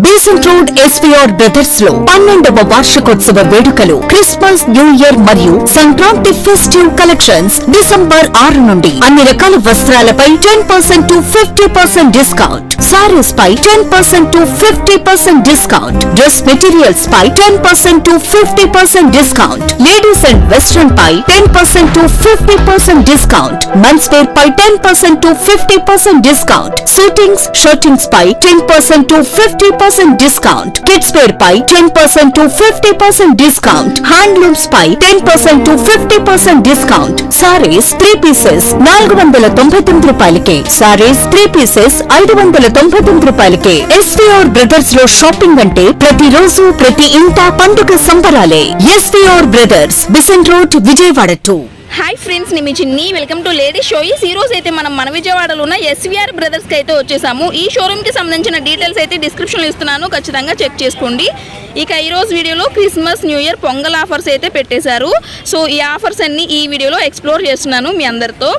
Besant road SVR బ్రదర్స్లో పన్నెండవ వార్షికోత్సవ వేడుకలు క్రిస్మస్ న్యూ ఇయర్ మరియు సంక్రాంతి ఫెస్టివ్ కలెక్షన్స్ డిసెంబర్ ఆరు నుండి అన్ని రకాల వస్త్రాలపై ten percent to fifty percent discount. Saris pi ten percent to fifty percent discount. Dress materials pi ten percent to fifty percent discount. Ladies and western pi ten percent to fifty percent discount. Men's wear pi ten percent to fifty percent discount. Suitings shirtings pi ten percent to fifty percent discount kids wear pi ten percent to fifty percent discount handlooms pi ten percent to fifty percent discount saris three pieces నాలుగు వందల తొంభై తొమ్మిది రూపాయలకే saris three pieces ఐదు వందల తొంభై తొమ్మిది రూపాయలకే ఎస్వీఆర్ బ్రదర్స్లో షాపింగ్ అంటే ప్రతిరోజు ప్రతి ఇంట పండుగ సంబరాలే SVR brothers Besant road Vijayawada two hi friends నేను మీ చిన్ని. వెల్కమ్ టు లేడీ షోయిస్ ఈ రోజు అయితే మనం మన విజయవాడలో ఉన్న ఎస్వీఆర్ బ్రదర్స్కి అయితే వచ్చేసాము. ఈ షోరూమ్కి సంబంధించిన డీటెయిల్స్ అయితే డిస్క్రిప్షన్లో ఇస్తున్నాను. ఖచ్చితంగా చెక్ చేసుకోండి. ఇక ఈరోజు వీడియోలో Christmas new year Pongal offers అయితే పెట్టేశారు. సో ఈ ఆఫర్స్ అన్ని ఈ వీడియోలో ఎక్స్ప్లోర్ చేస్తున్నాను మీ అందరితో.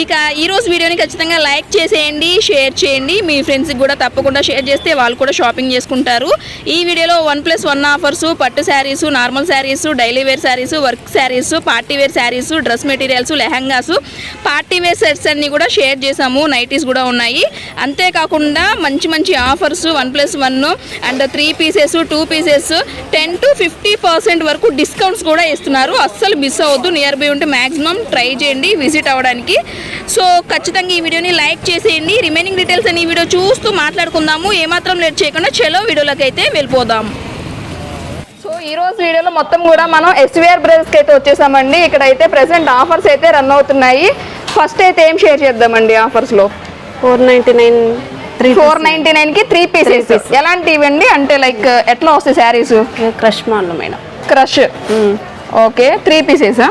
ఇక ఈరోజు వీడియోని ఖచ్చితంగా లైక్ చేసేయండి షేర్ చేయండి. మీ ఫ్రెండ్స్కి కూడా తప్పకుండా షేర్ చేస్తే వాళ్ళు కూడా షాపింగ్ చేసుకుంటారు. ఈ వీడియోలో వన్ ప్లస్ వన్ ఆఫర్స్ పట్టు saris normal saris daily wear saris work saris party wear saris dress materials lehengas party wear sets అన్ని కూడా షేర్ చేసాము నైటీస్ కూడా ఉన్నాయి. అంతేకాకుండా మంచి మంచి offers one plus one and three pieces two pieces ten to fifty percent వరకు discounts కూడా ఇస్తున్నారు. అస్సలు మిస్ అవ్వద్దు. నియర్ బై ఉంటే మ్యాక్సిమం ట్రై చేయండి విజిట్ అవ్వడానికి. సో ఖచ్చితంగా ఈ వీడియోని లైక్ చేసేయండి. రిమైనింగ్ డీటెయిల్స్ అని ఈ వీడియో చూస్తూ మాట్లాడుకుందాము. ఏమాత్రం లేట్ చేయకుండా చలో వీడియోలోకి అయితే వెళ్ళిపోదాం. సో ఈ రోజు వీడియోలో మొత్తం కూడా మనం ఎస్వీఆర్ బ్రదర్స్కి అయితే వచ్చేసామండి. ఇక్కడ అయితే ప్రెసెంట్ ఆఫర్స్ అయితే రన్ అవుతున్నాయి. ఫస్ట్ అయితే ఏం షేర్ చేద్దామండి ఆఫర్స్లో four ninety nine three four ninety నైన్కి త్రీ పీసెస్ ఎలాంటివి ఇవ్వండి అంటే లైక్ ఎట్లా వస్తాయి saris crush model madam. Crush okay three pieces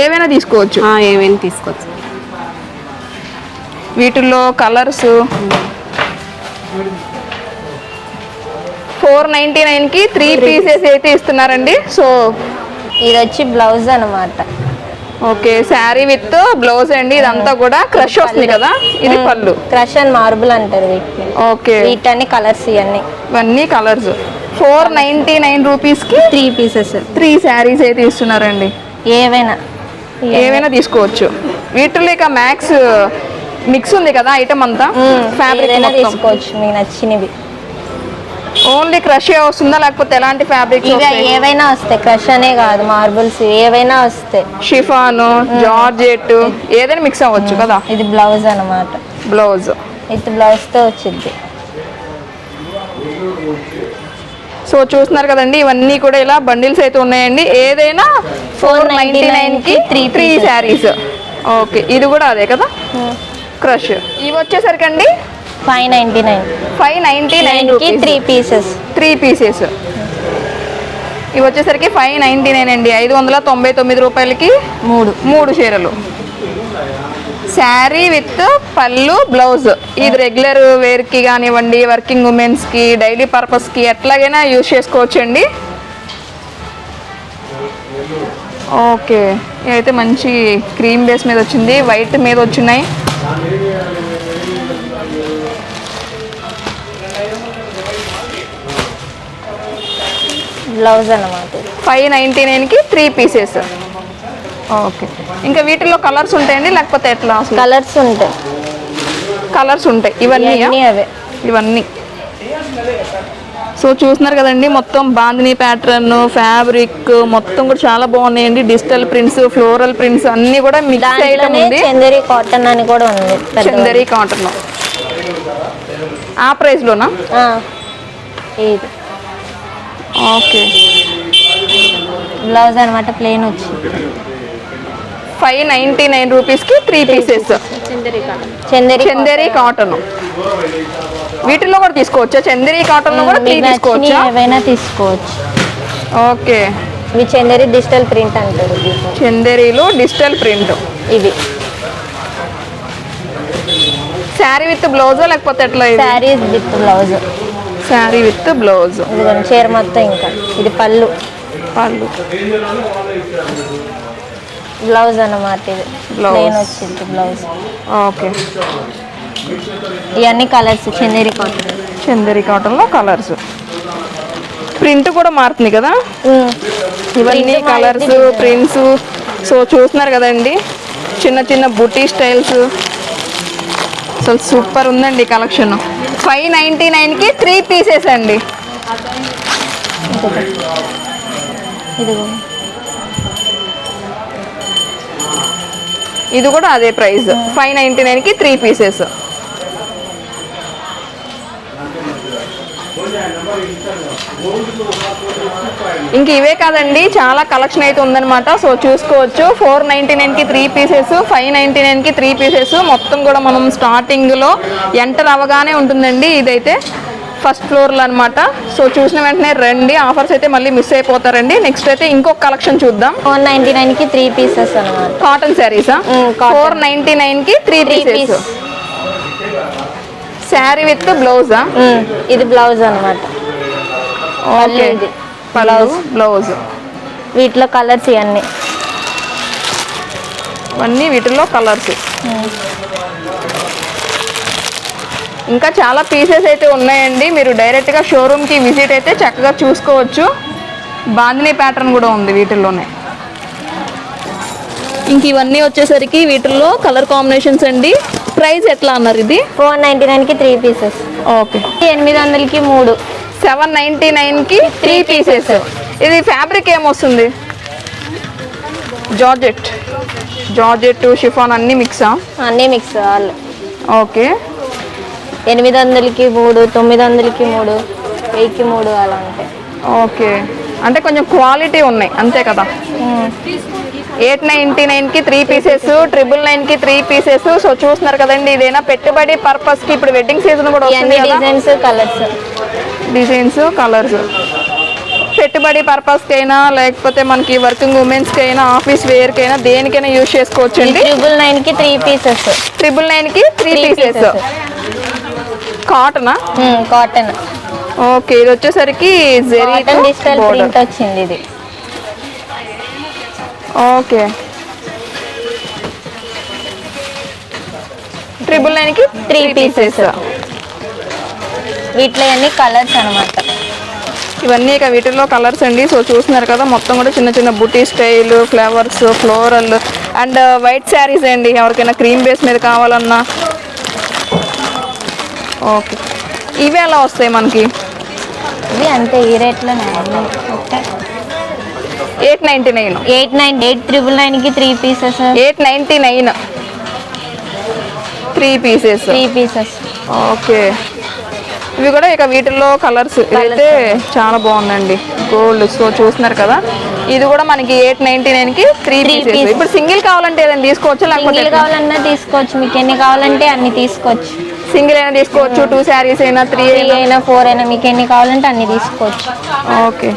ఏవైనా తీసుకోవచ్చు. ఏమేమి తీసుకోవచ్చు. వీటిల్లో కలర్స్ ఫోర్ నైన్టీ నైన్కి త్రీ పీసెస్ అయితే ఇస్తున్నారండి. సో ఇది వచ్చి బ్లౌజ్ అనమాట ఓకే శారీ విత్ బ్లౌజ్ అండి ఇదంతా కూడా క్రష్ వస్తుంది కదా ఇది పళ్ళు. క్రష్ అండ్ మార్బుల్ అంటారు వీటిని. ఓకే. వీటన్ని కలర్స్ ఇవన్నీ. ఇవన్నీ కలర్స్. ఫోర్ నైన్టీ నైన్ రూపీస్కి త్రీ పీసెస్. త్రీ శారీస్ అయితే ఇస్తున్నారండి. ఏవైనా. ఏవైనా తీసుకోవచ్చు. వీటిలో ఇక మ్యాక్స్ మిక్స్ ఉంది కదా ఐటమ్ అంతా. ఫ్యాబ్రిక్ తీసుకోవచ్చు మీకు నచ్చినవి. ఓన్లీ క్రష్ వస్తుందా లేకపోతే ఎలాంటి ఫ్యాబ్రిక్ ఏవైనా వస్తాయి క్రష్ అనే కాదు మార్బుల్స్ ఏవైనా వస్తాయి. షిఫాన్ జార్జెట్ ఏదైనా మిక్స్ అవ్వచ్చు కదా? ఇది బ్లౌజ్ అనమాట బ్లౌజ్. విత్ బ్లౌజ్తో వచ్చింది. సో చూస్తున్నారు కదండి ఇవన్నీ కూడా ఇలా బండిల్స్ అయితే ఉన్నాయండి. ఏదైనా ఫోర్ నైన్టీ నైన్కి త్రీ త్రీ శారీస్ ఓకే ఇది కూడా అదే కదా? క్రష్. ఇవి వచ్చేసరికి అండి five ninety nine. Five ninety నైన్కి త్రీ పీసెస్ త్రీ పీసెస్ ఇవి వచ్చేసరికి ఫైవ్ నైంటీ నైన్ అండి. ఐదు వందల తొంభై తొమ్మిది రూపాయలకి మూడు. మూడు చీరలు. శారీ విత్ పళ్ళు బ్లౌజ్. ఇది రెగ్యులర్ వేర్కి కానివ్వండి వర్కింగ్ ఉమెన్స్కి డైలీ పర్పస్కి ఎట్లాగైనా యూజ్ చేసుకోవచ్చండి. ఓకే ఇదైతే మంచి క్రీమ్ బేస్ మీద వచ్చింది. వైట్ మీద వచ్చినాయి. బ్లౌజ్ అనమాట. ఫైవ్ నైంటీ నైన్కి త్రీ పీసెస్. ఓకే. ఇంకా వీటిలో కలర్స్ ఉంటాయండి లేకపోతే ఎట్లా కలర్స్ ఉంటాయి. కలర్స్ ఉంటాయి ఇవన్నీ అవే. ఇవన్నీ. సో చూస్తున్నారు కదండి మొత్తం బాందిని ప్యాటర్న్ ఫ్యాబ్రిక్ మొత్తం కూడా చాలా బాగున్నాయండి. డిజిటల్ ప్రింట్స్ ఫ్లోరల్ ప్రింట్స్ అన్ని కూడా మిక్స్ ఐటమ్ ఉంది. చందేరి కాటన్ అని కూడా ఉంది. చందరి కాటన్ ఆ ప్రైస్ లోనా? ఇది. ఓకే. బ్లౌజ్ అనమాట ప్లేన్ వచ్చింది ఫైవ్ నైన్టీ నైన్ రూపీస్కి three pieces Chanderi Chanderi cotton వీటిలో కూడా తీసుకోవచ్చా? చందేరి కాటన్లో కూడా త్రీ తీసుకోవచ్చా? ఏవైనా తీసుకోవచ్చు. ఓకే. ఇవి చందేరి డిజిటల్ ప్రింట్ అంటారు. చందేరీలో డిజిటల్ ప్రింట్. ఇవి. శారీ విత్ బ్లౌజ్ లేకపోతే ఎట్లా ఇది? Saris with blouse sari with blouse. ఇదిగోండి చీర మొత్తం ఇంకా. ఇది పళ్ళు. పళ్ళు. బ్లౌజ్ అన్నమాట ఇది. ప్లేన్ వచ్చింది బ్లౌజ్. ఓకే. ఇవన్నీ కలర్స్ చందేరి కాటన్ చందేరి కాటన్లో కలర్స్ ప్రింట్ కూడా మారుతుంది కదా? ఇవన్నీ కలర్స్. ప్రింట్స్ సో చూస్తున్నారు కదండి? చిన్న చిన్న బుటీ స్టైల్స్. అసలు సూపర్ ఉందండి కలెక్షన్ ఫైవ్ నైంటీ నైన్కి త్రీ పీసెస్ అండి. ఇదిగో. ఇది కూడా అదే ప్రైస్. ఫైవ్ నైంటీ నైన్కి త్రీ పీసెస్. ఇంక ఇవే కాదండి చాలా కలెక్షన్ అయితే ఉందన్నమాట. సో చూసుకోవచ్చు ఫోర్ నైంటీ నైన్కి త్రీ పీసెస్ ఫైవ్ నైంటీ నైన్కి త్రీ పీసెస్ మొత్తం కూడా మనం స్టార్టింగ్లో ఎంటర్ అవ్వగానే ఉంటుందండి ఇదైతే. ఫస్ట్ ఫ్లోర్లో అనమాట సో చూసిన వెంటనే రండి ఆఫర్స్ అయితే మళ్ళీ మిస్ అయిపోతారండి. నెక్స్ట్ అయితే ఇంకొక కలెక్షన్ చూద్దాం. ఫోర్ నైన్టీ నైన్కి త్రీ పీసెస్ అనమాట కాటన్ శారీసా. ఫోర్ నైన్టీ నైన్కి three pieces piece sari with బ్లౌజా ఇది బ్లౌజ్ అనమాట ఓకే. ఇది. బ్లౌజ్ బ్లౌజ్ వీటిలో కలర్స్ ఇవన్నీ. ఇవన్నీ వీటిల్లో కలర్స్ ఇంకా చాలా పీసెస్ అయితే ఉన్నాయండి. మీరు డైరెక్ట్గా షోరూమ్కి విజిట్ అయితే చక్కగా చూసుకోవచ్చు. బాందిని ప్యాటర్న్ కూడా ఉంది వీటిల్లోనే. ఇంక ఇవన్నీ వచ్చేసరికి వీటిల్లో కలర్ కాంబినేషన్స్ అండి. ప్రైస్ ఎట్లా అన్నారు ఇది? ఫోర్ నైన్టీ నైన్కి త్రీ పీసెస్ ఓకే ఎనిమిది వందలకి మూడు. సెవెన్ నైంటీ నైన్కి త్రీ పీసెస్. ఇది ఫ్యాబ్రిక్ ఏమొస్తుంది? జార్జెట్. జార్జెట్ షిఫాన్ అన్ని మిక్సా? అన్నీ మిక్స్ వాళ్ళు ఓకే. ఎనిమిది వందలకి మూడు తొమ్మిది వందలకి మూడు వెయ్యికి మూడు అలా ఉంటాయి. ఓకే. అంటే కొంచెం క్వాలిటీ ఉన్నాయి అంతే కదా? ఎయిట్ నైంటీ నైన్కి త్రీ పీసెస్ ట్రిపుల్ నైన్కి త్రీ పీసెస్. సో చూస్తున్నారు కదండి ఇదేనా పెట్టుబడి పర్పస్కి ఇప్పుడు వెడ్డింగ్ సీజన్ కూడా వస్తుంది డిజైన్స్ కలర్స్ డిజైన్స్ కలర్స్. పెట్టుబడి పర్పస్కి అయినా లేకపోతే మనకి వర్కింగ్ ఉమెన్స్కి అయినా ఆఫీస్ వేర్కి అయినా దేనికైనా యూజ్ చేసుకోవచ్చు అండి ట్రిపుల్ నైన్కి త్రీ పీసెస్ ట్రిపుల్ నైన్కి త్రీ పీసెస్. కాటనా కాటన్ ఓకే ఇది వచ్చేసరికి జెరీ కాటన్ డిజిటల్ ప్రింట్ వచ్చింది ఇది. ఓకే ట్రిపుల్ నైన్కి త్రీ పీసెస్ వీటిలో అన్ని కలర్స్ అన్నమాట. ఇవన్నీ ఇక వీటిల్లో కలర్స్ అండి. సో చూస్తున్నారు కదా మొత్తం కూడా చిన్న చిన్న బుటీ style flowers floral and white saris అండి. ఎవరికైనా క్రీమ్ బేస్ మీద కావాలన్నా. ఓకే. ఇవి ఎలా వస్తాయి మనకి. ఇవి అంతే ఈ రేట్లోనే okay. Eight ninety nine. Eight nine eight triple నైన్కి three pieces. Eight ninety nine. Three pieces. Three pieces. Okay. ఇవి కూడా ఇక వీటిల్లో కలర్స్ ఇదైతే చాలా బాగుందండి. గోల్డ్ సో చూస్తున్నారు కదా. ఇది కూడా మనకి ఎయిట్ నైన్టీ నైన్కి త్రీ పీసెస్. ఇప్పుడు సింగిల్ కావాలంటే ఏదైనా తీసుకోవచ్చు? లేకపోతే సింగిల్ కావాలన్నా తీసుకోవచ్చు. మీకు ఎన్ని కావాలంటే అన్ని తీసుకోవచ్చు. సింగిల్ అయినా తీసుకోవచ్చు. టూ శారీస్ అయినా త్రీ అయినా. ఫోర్ అయినా మీకు ఎన్ని కావాలంటే అన్ని తీసుకోవచ్చు. ఓకే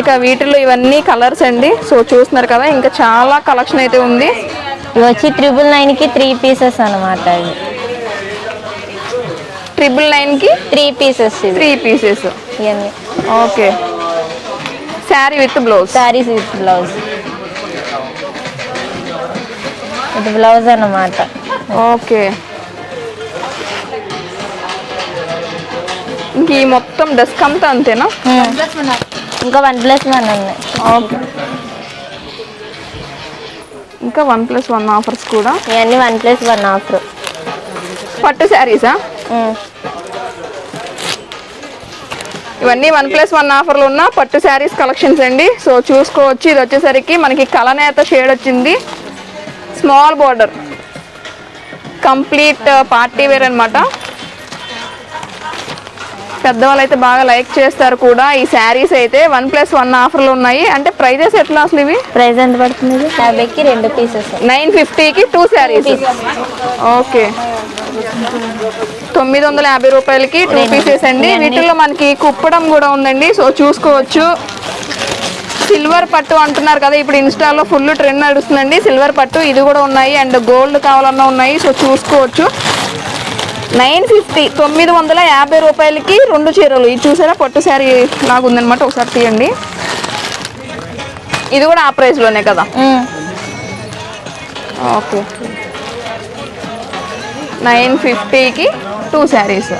ఇక వీటిల్లో ఇవన్నీ కలర్స్ అండి. సో చూస్తున్నారు కదా ఇంకా చాలా కలెక్షన్ అయితే ఉంది. ఇవి వచ్చి ట్రిపుల్ నైన్కి త్రీ పీసెస్ అనమాట ఇవి. ట్రిపుల్ నైన్కి? త్రీ పీసెస్ త్రీ పీసెస్ ఇవన్నీ okay sari with blouse saris with blouse ఇది బ్లౌజ్ అన్నమాట. ఓకే ఇంక ఈ మొత్తం డెస్క్ అంతా అంతేనా? ఇంకా వన్ ప్లస్ వన్ ఉన్నాయి ఓకే ఇంకా వన్ ప్లస్ వన్ ఆఫర్స్ కూడా? ఇవన్నీ వన్ ప్లస్ వన్ ఆఫర్ పట్టు శారీసా ఇవన్నీ వన్ ప్లస్ వన్ ఆఫర్లు ఉన్న పట్టు శారీస్ కలెక్షన్స్ అండి. సో చూసుకోవచ్చు. ఇది వచ్చేసరికి మనకి కలనేత షేడ్ వచ్చింది. Small border complete party wear అనమాట పెద్దవాళ్ళు అయితే బాగా లైక్ చేస్తారు కూడా. ఈ శారీస్ అయితే వన్ ప్లస్ వన్ ఆఫర్లు ఉన్నాయి. అంటే ప్రైజెస్ ఎట్లా అసలు ఇవి? ప్రైస్ ఎంత పడుతుంది యాభైకి రెండు పీసెస్ నైన్ ఫిఫ్టీకి టూ శారీస్ ఓకే తొమ్మిది వందల యాభై రూపాయలకి టూ. పీసెస్ అండి. వీటిల్లో మనకి కుప్పడం కూడా ఉందండి. సో చూసుకోవచ్చు. సిల్వర్ పట్టు అంటున్నారు కదా ఇప్పుడు ఇన్స్టాలో ఫుల్ ట్రెండ్ నడుస్తుందండి. సిల్వర్ పట్టు ఇది కూడా ఉన్నాయి. అండ్ గోల్డ్ కావాలన్నా ఉన్నాయి. సో చూసుకోవచ్చు. నైన్ ఫిఫ్టీ తొమ్మిది వందల యాభై రూపాయలకి రెండు చీరలు. ఇది చూసారా? పట్టు శారీ లాగా ఉందన్నమాట ఒకసారి తీయండి. ఇది కూడా ఆ ప్రైస్లోనే కదా? ఓకే. నైన్ ఫిఫ్టీకి టూ శారీస్.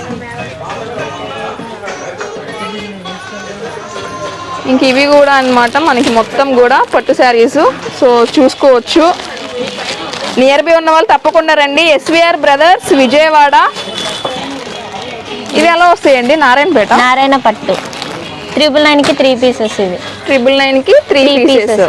ఇంక ఇవి కూడా అన్నమాట మనకి మొత్తం కూడా పట్టు శారీస్. సో చూసుకోవచ్చు. నియర్ బై ఉన్న వాళ్ళు తప్పకుండా రండి. SVR brothers Vijayawada. ఇవి ఎలా వస్తాయండి? నారాయణపేట నారాయణ పట్టు. త్రిబుల్ నైన్కి త్రీ పీసెస్ ఇది. ట్రిపుల్ నైన్కి త్రీ పీసెస్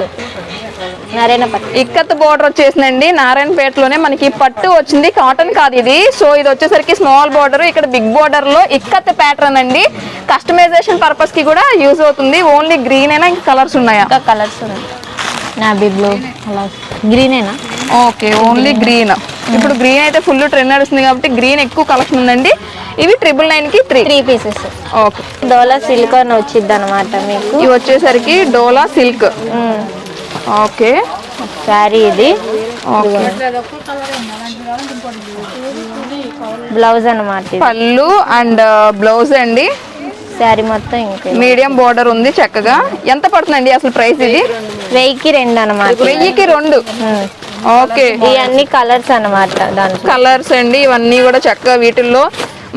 నారాయణ పట్టు. ఇక్కత్ బోర్డర్ వచ్చేసిందండి. నారాయణపేటలోనే మనకి పట్టు వచ్చింది. కాటన్ కాదు ఇది. సో ఇది వచ్చేసరికి స్మాల్ బోర్డర్ ఇక్కడ బిగ్ బోర్డర్లో ఇక్కత్ ప్యాటర్న్ అండి. కస్టమైజేషన్ పర్పస్కి కూడా యూజ్ అవుతుంది. ఓన్లీ గ్రీన్ అయినా ఇంకా కలర్స్ ఉన్నాయా? ఇంకా కలర్స్ ఉన్నాయి. నాబీ బ్లూ అలా. గ్రీనేనా ఓకే ఓన్లీ గ్రీన్ ఇప్పుడు గ్రీన్ అయితే ఫుల్ ట్రెండ్ నడుస్తుంది కాబట్టి గ్రీన్ ఎక్కువ కలెక్షన్ ఉందండి. ఇవి ట్రిపుల్ నైన్కి three three pieces okay Dola silk అని వచ్చింది అనమాట మీకు. ఇవి వచ్చేసరికి డోలా సిల్క్. ఓకే. శారీ ఇది. ఓకే. బ్లౌజ్ అన్నమాట ఇది. పళ్ళు అండ్ బ్లౌజ్ అండి. శారీ మొత్తం ఇంకా. మీడియం బోర్డర్ ఉంది చక్కగా. ఎంత పడుతుందండి అసలు ప్రైస్ ఇది? వెయ్యికి రెండు అనమాట వెయ్యికి రెండు. ఓకే. ఇవన్నీ కలర్స్ అన్నమాట దాంట్లో. కలర్స్ అండి ఇవన్నీ కూడా చక్కగా వీటిల్లో.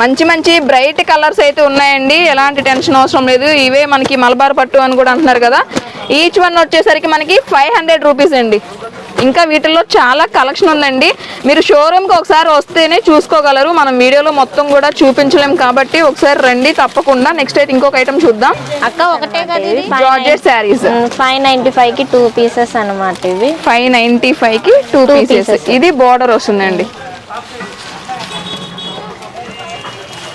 మంచి మంచి బ్రైట్ కలర్స్ అయితే ఉన్నాయండి. ఎలాంటి టెన్షన్ అవసరం లేదు. ఇవే మనకి మలబార్ పట్టు అని కూడా అంటున్నారు కదా. ఈచ్ వన్ వచ్చేసరికి మనకి ఫైవ్ హండ్రెడ్ రూపీస్ అండి. ఇంకా వీటిల్లో చాలా కలెక్షన్ ఉందండి. మీరు షోరూమ్కి ఒకసారి వస్తేనే చూసుకోగలరు. మనం వీడియోలో మొత్తం కూడా చూపించలేం కాబట్టి ఒకసారి రండి తప్పకుండా. నెక్స్ట్ అయితే ఇంకొక ఐటమ్ చూద్దాం. అక్క ఒకటే జార్జెట్ శారీస్ ఫైవ్ నైన్టీ ఫైవ్కి టూ పీసెస్ అన్నమాట ఇవి. ఫైవ్ నైంటీ ఫైవ్కి టూ Two పీసెస్. ఇది బార్డర్ వస్తుందండి.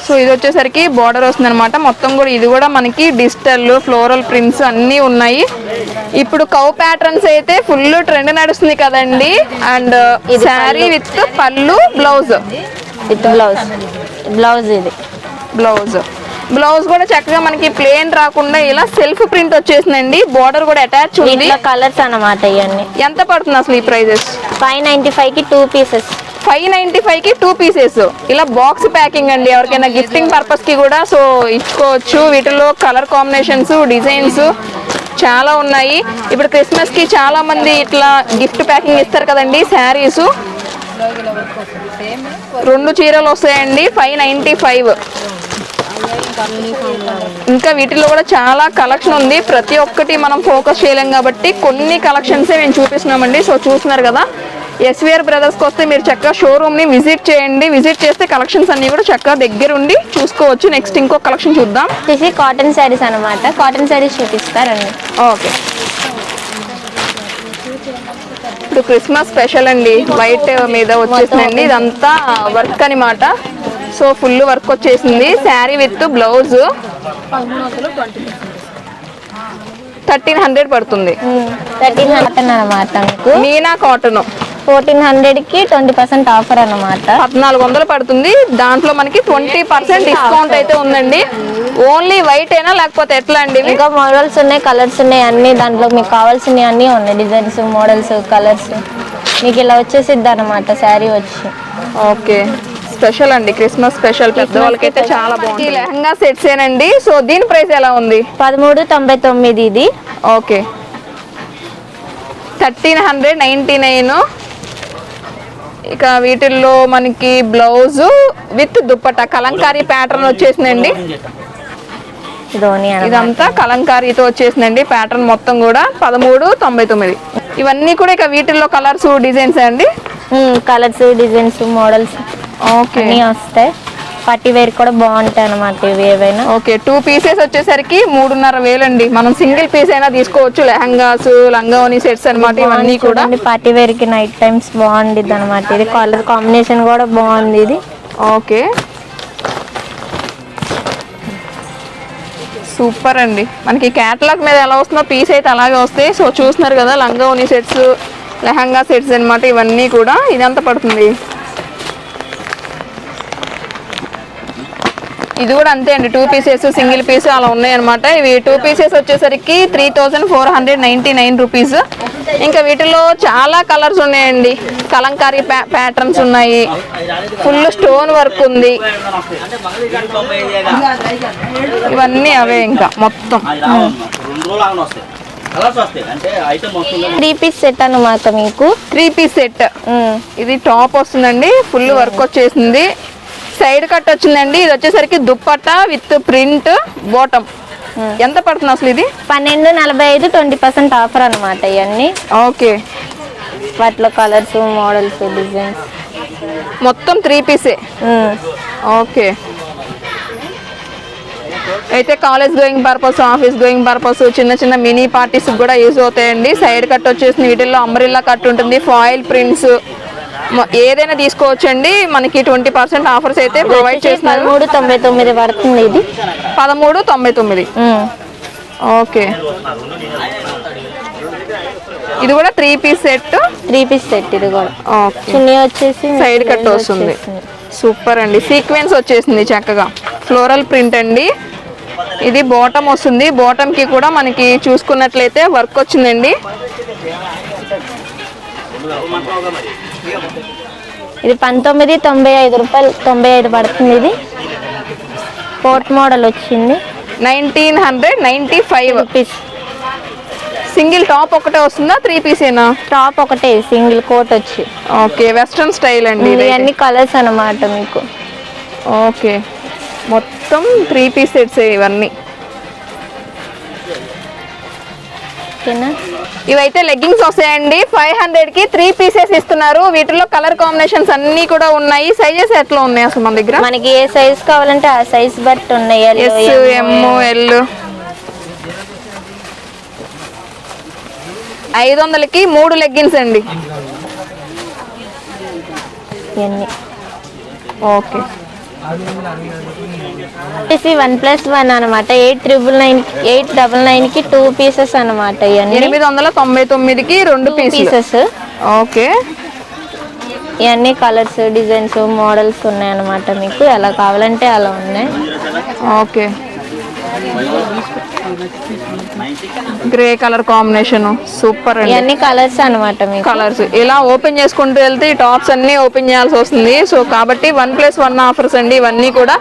సో ఇది వచ్చేసరికి బార్డర్ వస్తుంది అనమాట మొత్తం కూడా ఇది కూడా మనకి డిజిటల్ ఫ్లోరల్ ప్రింట్స్ అన్నీ ఉన్నాయి. ఇప్పుడు కౌ ప్యాటర్న్స్ అయితే ఫుల్ ట్రెండ్ నడుస్తుంది కదండి. అండ్ శారీ విత్ పళ్ళు. బ్లౌజ్ విత్ బ్లౌజ్ బ్లౌజ్ ఇది. బ్లౌజ్ బ్లౌజ్ కూడా చక్కగా మనకి ప్లేన్ రాకుండా ఇలా సెల్ఫ్ ప్రింట్ వచ్చేసిందండి. బార్డర్ కూడా అటాచ్ ఉంది. కలర్స్ అన్నమాట ఇవన్నీ ఎంత పడుతుంది అసలు ఈ ప్రైజెస్ ఫైవ్ నైన్టీ ఫైవ్కి టూ పీసెస్ ఫైవ్ నైంటీ ఫైవ్కి టూ పీసెస్ ఇలా బాక్స్ ప్యాకింగ్ అండి ఎవరికైనా గిఫ్టింగ్ పర్పస్కి కూడా. సో ఇచ్చుకోవచ్చు. వీటిలో కలర్ కాంబినేషన్స్ డిజైన్స్ చాలా ఉన్నాయి. ఇప్పుడు క్రిస్మస్కి చాలామంది చాలా మంది ఇట్లా గిఫ్ట్ ప్యాకింగ్ ఇస్తారు కదండి శారీస్ రెండు చీరలు వస్తాయండి ఫైవ్ నైంటీ ఫైవ్. ఇంకా వీటిలో కూడా చాలా కలెక్షన్ ఉంది. ప్రతి ఒక్కటి మనం ఫోకస్ చేయలేం కాబట్టి కొన్ని కలెక్షన్సే మేము చూపిస్తున్నామండి. సో చూస్తున్నారు కదా ఎస్విఆర్ బ్రదర్స్కి వస్తే మీరు చక్కగా షోరూమ్ని విజిట్ చేయండి. విజిట్ చేస్తే కలెక్షన్స్ అన్ని కూడా చక్కగా దగ్గర ఉండి చూసుకోవచ్చు. నెక్స్ట్ ఇంకో కలెక్షన్ చూద్దాం. వచ్చేసి కాటన్ శారీస్ అన్నమాట. కాటన్ శారీస్ చూపిస్తారండి. ఓకే ఇప్పుడు క్రిస్మస్ స్పెషల్ అండి. వైట్ మీద వచ్చేసిందండి. ఇదంతా వర్క్ అనమాట సో ఫుల్ వర్క్ వచ్చేసింది. Sari with blouse thirteen hundred పడుతుంది. అనమాట మీకు. మీనా కాటన్ ఫోర్టీన్ హండ్రెడ్కి ట్వంటీ పర్సెంట్ ఆఫర్ అన్నమాట. పద్నాలుగు వందలు పడుతుంది. దాంట్లో మనకి ట్వంటీ పర్సెంట్ డిస్కౌంట్ అయితే ఉందండి. ఓన్లీ వైట్ అయినా లేకపోతే ఎట్లా అండి? ఇంకా మోడల్స్ ఉన్నాయి కలర్స్ ఉన్నాయి అన్ని. దాంట్లో మీకు కావాల్సినవి అన్నీ ఉన్నాయి డిజైన్స్ మోడల్స్ కలర్స్. మీకు ఇలా వచ్చేసిద్ది అనమాట శారీ వచ్చి. ఓకే. స్పెషల్ అండి క్రిస్మస్ స్పెషల్. పెద్దవాళ్ళకైతే చాలా బాగుంది లెహంగా సెట్స్ ఏనండి. సో దీని ప్రైస్ ఎలా ఉంది? పదమూడు తొంభై తొమ్మిది ఇది. Okay. Thirteen hundred ninety nine. ఇక వీటిల్లో మనకి blouse with dupatta kalamkari pattern వచ్చేసిందండి. ఇదంతా కలంకారీతో వచ్చేసిందండి. ప్యాటర్న్ మొత్తం కూడా పదమూడు తొంభై తొమ్మిది. ఇవన్నీ కూడా ఇక వీటిల్లో కలర్స్ డిజైన్స్ అండి? కలర్స్ డిజైన్స్ మోడల్స్ ఓకే వస్తాయి. పట్టి వేర్ కూడా బాగుంటాయి అనమాట ఇవి ఏవైనా. ఓకే టూ పీసెస్ వచ్చేసరికి మూడున్నర వేలండి. మనం సింగిల్ పీస్ అయినా తీసుకోవచ్చు లెహంగాస్ లంగావని సెట్స్ అన్నమాట ఇవన్నీ కూడా. పార్టీ వేర్కి నైట్ టైమ్స్ బాగుండిద్ది అనమాట ఇది. కలర్ కాంబినేషన్ కూడా బాగుంది ఇది. ఓకే. సూపర్ అండి. మనకి క్యాటలాగ్ మీద ఎలా వస్తుందో పీస్ అయితే అలాగే వస్తాయి. సో చూస్తున్నారు కదా లంగావని సెట్స్ లెహంగా సెట్స్ అన్నమాట ఇవన్నీ కూడా. ఇది ఎంత పడుతుంది? ఇది కూడా అంతే అండి. టూ పీసెస్ సింగిల్ పీస్ అలా ఉన్నాయన్నమాట. ఇవి టూ పీసెస్ వచ్చేసరికి three thousand four hundred ninety nine rupees ఇంకా వీటిలో చాలా కలర్స్ ఉన్నాయండి. కలంకారీ ప్యా ప్యాటర్న్స్ ఉన్నాయి. ఫుల్ స్టోన్ వర్క్ ఉంది. ఇవన్నీ అవే ఇంకా మొత్తం. త్రీ పీస్ సెట్ అన్నమాట మీకు. Three piece set. ఇది టాప్ వస్తుందండి. ఫుల్ వర్క్ వచ్చేసింది. సైడ్ కట్ వచ్చిందండి. ఇది వచ్చేసరికి దుప్పట్టా విత్ ప్రింట్ బాటమ్. ఎంత పడుతుంది అసలు ఇది? పన్నెండు నలభై ఐదు ట్వంటీ పర్సెంట్ ఆఫర్ అనమాట ఇవన్నీ. ఓకే. వాటిలో కలర్స్ మోడల్స్ డిజైన్స్. మొత్తం త్రీ పీసే ఓకే. అయితే college going purpose office going purpose చిన్న చిన్న మినీ పార్టీస్ కూడా యూజ్ అవుతాయండి. సైడ్ కట్ వచ్చేసింది. వీటిల్లో అంబ్రిల్లా కట్ ఉంటుంది. ఫాయిల్ ప్రింట్స్ ఏదైనా తీసుకోవచ్చండి. మనకి ట్వంటీ పర్సెంట్ ఆఫర్స్ అయితే ప్రొవైడ్ చేస్తున్నారు. పదమూడు తొంభై తొమ్మిది పడుతుంది ఇది. పదమూడు తొంభై తొమ్మిది. ఓకే. ఇది కూడా three piece set. Three piece set ఇది కూడా. చున్నీ వచ్చేసి సైడ్ కట్ వస్తుంది. సూపర్ అండి. సీక్వెన్స్ వచ్చేసింది చక్కగా. ఫ్లోరల్ ప్రింట్ అండి. ఇది బాటమ్ వస్తుంది. బాటమ్కి కూడా మనకి చూసుకున్నట్లయితే వర్క్ వచ్చిందండి. ఇది పంతొమ్మిది తొంభై ఐదు రూపాయలు తొంభై ఐదు పడుతుంది ఇది. కోట్ మోడల్ వచ్చింది. Nineteen hundred ninety five rupees single top ఒకటే వస్తుందా? త్రీ పీసేనా టాప్ ఒకటే సింగిల్ కోట్ వచ్చి. ఓకే వెస్ట్రన్ స్టైల్ అండి ఇవన్నీ కలర్స్ అన్నమాట మీకు. ఓకే మొత్తం త్రీ పీస్ సెట్స్ ఇవన్నీ. ఓకేనా? ఇవైతే లెగ్గింగ్స్ వస్తాయండి. ఫైవ్ హండ్రెడ్కి త్రీ పీసెస్ ఇస్తున్నారు. వీటిలో కలర్ కాంబినేషన్స్ అన్ని కూడా ఉన్నాయి. సైజెస్ ఎట్లా ఉన్నాయి అసలు మన దగ్గర? మనకి ఏ సైజ్ కావాలంటే ఆ సైజ్ బట్టి ఉన్నాయి. S M L. ఐదు వందలకి మూడు లెగ్గిన్స్ అండి. ఓకే. వచ్చేసి వన్ ప్లస్ వన్ అనమాట eight triple nine eight double నైన్కి టూ పీసెస్ అనమాట ఎనిమిది వందల తొంభై తొమ్మిదికి రెండు పీసెస్ పీసెస్ ఓకే ఇవన్నీ కలర్స్ డిజైన్స్ మోడల్స్ ఉన్నాయి అనమాట మీకు. ఎలా కావాలంటే అలా ఉన్నాయి. Okay grey colour combination super అండి. ఇవన్నీ కలర్స్ అనమాట కలర్స్ ఇలా ఓపెన్ చేసుకుంటూ వెళ్తే ఈ టాప్స్ అన్ని ఓపెన్ చేయాల్సి వస్తుంది. సో కాబట్టి వన్ ప్లస్ వన్ ఆఫర్స్ అండి ఇవన్నీ కూడా.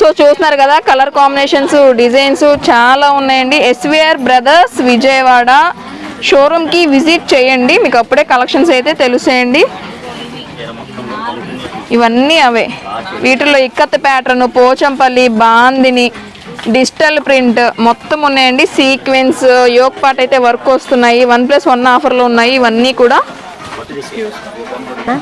సో చూస్తున్నారు కదా కలర్ కాంబినేషన్స్ డిజైన్స్ చాలా ఉన్నాయండి. ఎస్విఆర్ బ్రదర్స్ విజయవాడ షోరూమ్కి విజిట్ చేయండి. మీకు అప్పుడే కలెక్షన్స్ అయితే తెలుస్తాయండి. ఇవన్నీ అవే. వీటిలో ikat pattern Pochampalli bandhani digital print మొత్తం ఉన్నాయండి. సీక్వెన్స్ యోగ్ పాట్ అయితే వర్క్ వస్తున్నాయి. వన్ ప్లస్ వన్ ఆఫర్లో ఉన్నాయి. ఇవన్నీ కూడా.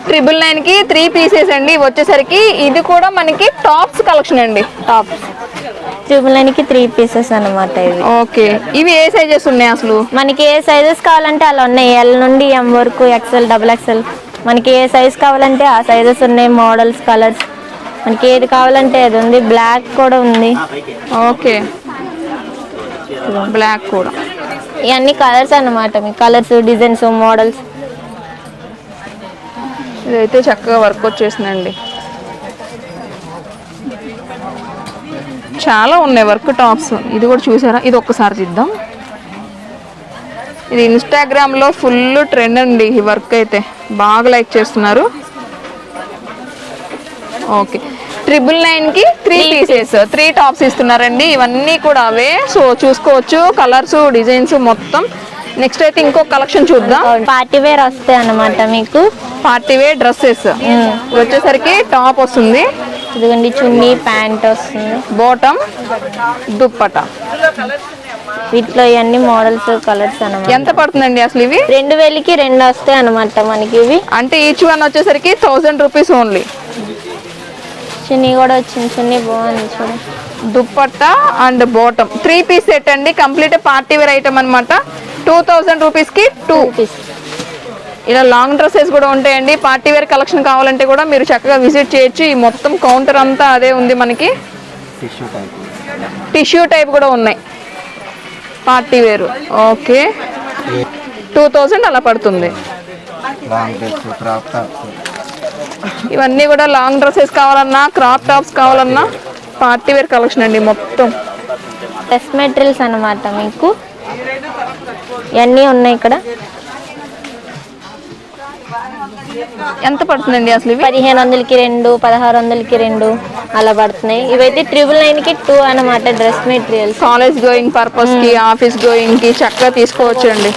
ట్రిపుల్ నైన్కి త్రీ పీసెస్ అండి. వచ్చేసరికి ఇది కూడా మనకి టాప్స్ కలెక్షన్ అండి. టాప్స్. ట్రిపుల్ నైన్కి త్రీ పీసెస్ అనమాట ఇవి. ఓకే. ఇవి ఏ సైజెస్ ఉన్నాయి అసలు? మనకి ఏ సైజెస్ కావాలంటే అలా ఉన్నాయి. ఎల్ నుండి ఎం వరకు ఎక్సెల్ డబుల్ ఎక్సెల్ మనకి ఏ సైజ్ కావాలంటే ఆ సైజెస్ ఉన్నాయి. Models colours. మనకి ఏది కావాలంటే అది ఉంది. బ్లాక్ కూడా ఉంది. ఓకే. బ్లాక్ కూడా. ఇవన్నీ కలర్స్ అన్నమాట. మీకు కలర్స్ డిజైన్స్ మోడల్స్ ఇదైతే చక్కగా వర్క్ వచ్చేసిందండి. చాలా ఉన్నాయి వర్క్ టాప్స్ ఇది కూడా చూసారా? ఇది ఒక్కసారి తీద్దాం. ఇది ఇన్స్టాగ్రామ్లో ఫుల్ ట్రెండ్ అండి ఈ వర్క్ అయితే. బాగా లైక్ చేస్తున్నారు. ఓకే. ట్రిపుల్ నైన్కి త్రీ పీసెస్ త్రీ టాప్స్ ఇస్తున్నారండి. ఇవన్నీ కూడా అవే. సో చూసుకోవచ్చు. కలర్స్ డిజైన్స్ మొత్తం. నెక్స్ట్ అయితే ఇంకో కలెక్షన్ చూద్దాం. పార్టీ వేర్ వస్తాయి అన్నమాట మీకు. పార్టీ వేర్ డ్రెస్సెస్ వచ్చేసరికి టాప్ వస్తుంది. ఇదిగోండి చున్నీ ప్యాంట్ వస్తుంది. బాటమ్ దుప్పట. వీటిలో ఇవన్నీ మోడల్స్ కలర్స్ అన్నమాట. ఎంత పడుతుందండి అసలు ఇవి? రెండు వేలకి రెండు వస్తాయి అన్నమాట మనకి ఇవి. అంటే ఈచ్ వన్ వచ్చేసరికి థౌజండ్ రూపీస్ ఓన్లీ చున్నీ కూడా వచ్చింది. చున్నీ బాగుంది చూడు. Dupatta and bottom. Three piece set అండి. కంప్లీట్ పార్టీ వేర్ ఐటమ్ అనమాట టూ థౌజండ్ రూపీస్కి టూ. పీస్. ఇలా లాంగ్ డ్రెస్సెస్ కూడా ఉంటాయండి. పార్టీ వేర్ కలెక్షన్ కావాలంటే కూడా మీరు చక్కగా విజిట్ చేయొచ్చు. ఈ మొత్తం కౌంటర్ అంతా అదే ఉంది మనకి. టిష్యూ టైప్ కూడా ఉన్నాయి. పార్టీ వేరు. ఓకే. టూ థౌజండ్ అలా పడుతుంది లాంగ్ డ్రెస్ క్రాప్ టాప్స్ ఇవన్నీ కూడా లాంగ్ డ్రెస్సెస్ కావాలన్నా క్రాప్ టాప్స్ కావాలన్నా పార్టీ వేర్ కలెక్షన్ అండి మొత్తం. డ్రెస్ మెటీరియల్స్ అన్నమాట మీకు. ఇవన్నీ ఉన్నాయి ఇక్కడ. ఎంత పడుతుందండి అసలు పదిహేను వందలకి రెండు పదహారు వందలకి రెండు అలా పడుతున్నాయి. ఇవైతే ట్రిపుల్ నైన్కి టూ అన్నమాట డ్రెస్ మెటీరియల్స్. కాలేజ్ గోయింగ్ పర్పస్కి ఆఫీస్ గోయింగ్కి చక్కగా తీసుకోవచ్చు అండి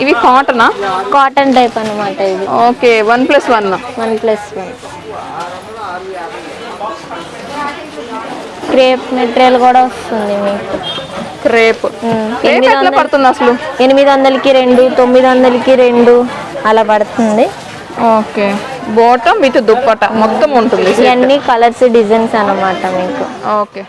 ఇవి కాటనా? కాటన్ టైప్ అన్నమాట ఇది okay one plus one. One plus one. Crepe material కూడా వస్తుంది మీకు. క్రేప్. ఎనిమిది వందలు- పడుతుంది అసలు? ఎనిమిది వందలకి రెండు తొమ్మిది వందలకి రెండు అలా పడుతుంది. ఓకే. బోటం విత్ దుప్పట మొత్తం ఉంటుంది ఇవన్నీ కలర్స్ డిజైన్స్ అన్నమాట మీకు. ఓకే.